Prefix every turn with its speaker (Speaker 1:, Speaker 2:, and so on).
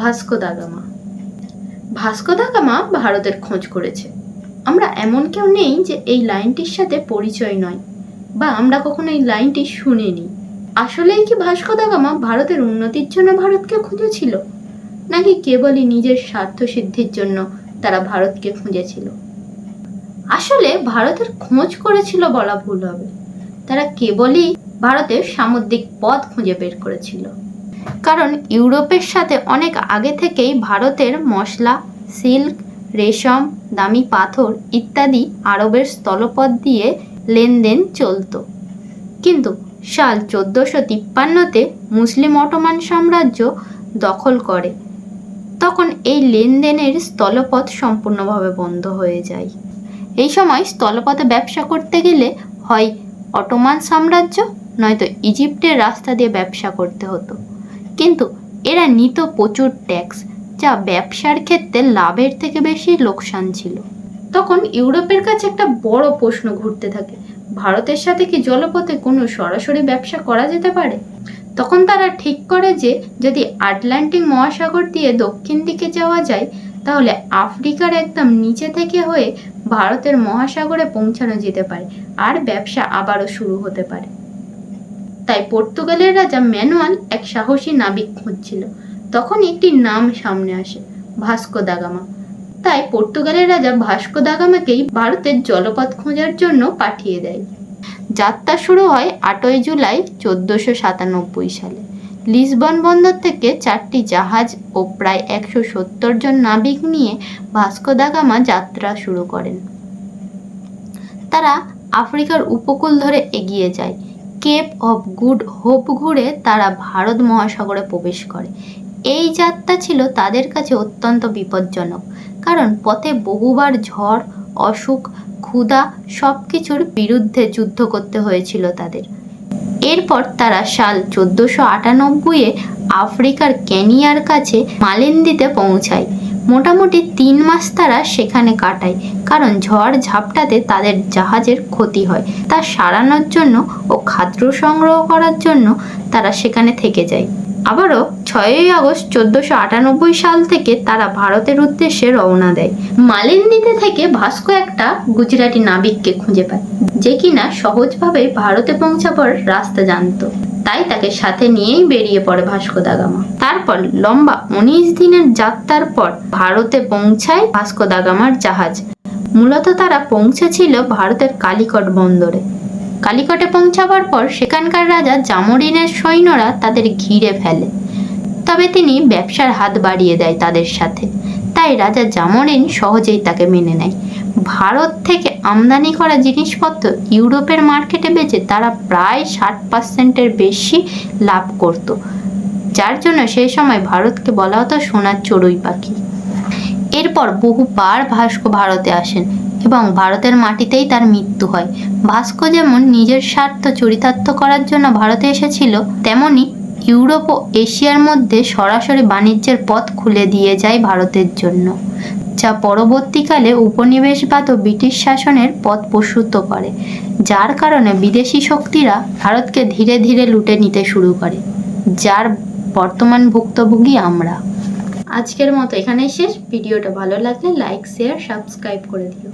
Speaker 1: Vasco da Gama. Vasco da Gama ভারতের খোঁজ করেছে। আমরা এমন কেউ নেই যে এই লাইনটির সাথে পরিচয় নয়, বা আমরা কখনো এই লাইনটি শুনিনি। আসলেই কি ভাস্কো দা গামা ভারতের উন্নতির জন্য ভারতকে খুঁজেছিল? নাকি কেবলই নিজের স্বার্থ সিদ্ধির জন্য তারা ভারতকে খুঁজেছিল? আসলে ভারতের খোঁজ করেছিল বলা ভুল হবে। তারা কেবলই ভারতের সামুদ্রিক পথ খুঁজে বের করেছিল। কারণ ইউরোপের সাথে অনেক আগে থেকেই ভারতের মশলা, সিল্ক, রেশম, দামি পাথর ইত্যাদি আরবের স্থলপথ দিয়ে লেনদেন চলতো। কিন্তু সাল চোদ্দোশো তিপ্পান্নতে মুসলিম অটোমান সাম্রাজ্য দখল করে। তখন এই লেনদেনের স্থলপথ সম্পূর্ণভাবে বন্ধ হয়ে যায়। এই সময় স্থলপথে ব্যবসা করতে গেলে হয় অটোমান সাম্রাজ্য, নয়তো ইজিপ্টের রাস্তা দিয়ে ব্যবসা করতে হতো। কিন্তু এরা নিত প্রচুর ট্যাক্স যা ব্যবসার ক্ষেত্রে লাভের থেকে বেশি লোকসান ছিল। তখন ইউরোপের কাছে একটা বড় প্রশ্ন ঘুরতে থাকে, ভারতের সাথে কি জলপথে কোনো সরাসরি ব্যবসা করা যেতে পারে? তখন তারা ঠিক করে যে, যদি আটলান্টিক মহাসাগর দিয়ে দক্ষিণ দিকে যাওয়া যায়, তাহলে আফ্রিকার একদম নিচে থেকে হয়ে ভারতের মহাসাগরে পৌঁছানো যেতে পারে, আর ব্যবসা আবারও শুরু হতে পারে। তাই পর্তুগালের রাজা ম্যানুয়াল এক সাহসী নাবিক খুঁজছিল। তখন একটি নাম সামনে আসে, ভাস্কো দাগামা তাই পর্তুগালের রাজা ভাস্কো দাগামাকেই ভারতের জলপথ খোঁজার জন্য পাঠিয়ে দেয়। যাত্রা শুরু হয় আটই জুলাই চোদ্দোশো সাতানব্বই সালে। লিসবন বন্দর থেকে চারটি জাহাজ ও প্রায় একশো সত্তর জন নাবিক নিয়ে ভাস্কো দাগামা যাত্রা শুরু করেন। তারা আফ্রিকার উপকূল ধরে এগিয়ে যায়। কেপ অফ গুড হোপ ঘুরে তারা ভারত মহাসাগরে প্রবেশ করে। এই যাত্রা ছিল তাদের কাছে অত্যন্ত বিপজ্জনক, কারণ পথে বহুবার ঝড়, অসুখ, ক্ষুধা সব কিছুর বিরুদ্ধে যুদ্ধ করতে হয়েছিল তাদের। এরপর তারা সাল চোদ্দোশো আটানব্বইয়ে আফ্রিকার কেনিয়ার কাছে মালিন্দিতে পৌঁছায়। মোটামুটি তিন মাস তারা সেখানে কাটায়, কারণ ঝড় ঝাপটাতে তাদের জাহাজের ক্ষতি হয়। তা সারানোর জন্য ও খাদ্য সংগ্রহ করার জন্য তারা সেখানে থেকে যায়। আবারও ছয়ই আগস্ট চোদ্দোশো আটানব্বই সাল থেকে তারা ভারতের উদ্দেশ্যে রওনা দেয়। মালিন্দিতে থেকে ভাস্কো একটা গুজরাটি নাবিককে খুঁজে পায়, যে কিনা সহজভাবে ভারতে পৌঁছাবার রাস্তা জানতো। তাই তাকে সাথে নিয়েই বেরিয়ে পড়ে ভাস্কো দা গামা। তারপর লম্বা উনিশ দিনের যাত্রার পর ভারতে পৌঁছায় ভাস্কো দা গামার জাহাজ। মূলত তারা পৌঁছেছিল ভারতের কালিকট বন্দরে। কালিকটে পৌঁছাবার পর সেখানকার রাজা জামরিনের সৈন্যরা তাদের ঘিরে ফেলে। তবে তিনি ব্যবসার হাত বাড়িয়ে দেয় তাদের সাথে। তাই রাজা জামরিন সহজেই তাকে মেনে নেয়। ভারত থেকে আমদানি করা জিনিসপত্র ইউরোপের মার্কেটে বেচে তারা প্রায় ষাট পার্সেন্টের বেশি লাভ করত। যার জন্য সেই সময় ভারতকে বলা হতো সোনার চড়ুই পাখি। এরপর বহুবার ভাস্কো ভারতে আসেন এবং ভারতের মাটিতেই তার মৃত্যু হয়। ভাস্কো যেমন নিজের স্বার্থ চরিতার্থ করার জন্য ভারতে এসেছিল, তেমনি ইউরোপ ও এশিয়ার মধ্যে সরাসরি বাণিজ্যের পথ খুলে দিয়ে যায় ভারতের জন্য। যা পরবর্তীকালে উপনিবেশবাদ ও ব্রিটিশ শাসনের পথ প্রসূত করে, যার কারণে বিদেশি শক্তিরা ভারতকে ধীরে ধীরে লুটে নিতে শুরু করে, যার বর্তমান ভুক্তভোগী আমরা। আজকের মতো এখানেই শেষ। ভিডিওটা ভালো লাগলে লাইক শেয়ার সাবস্ক্রাইব করে দিও।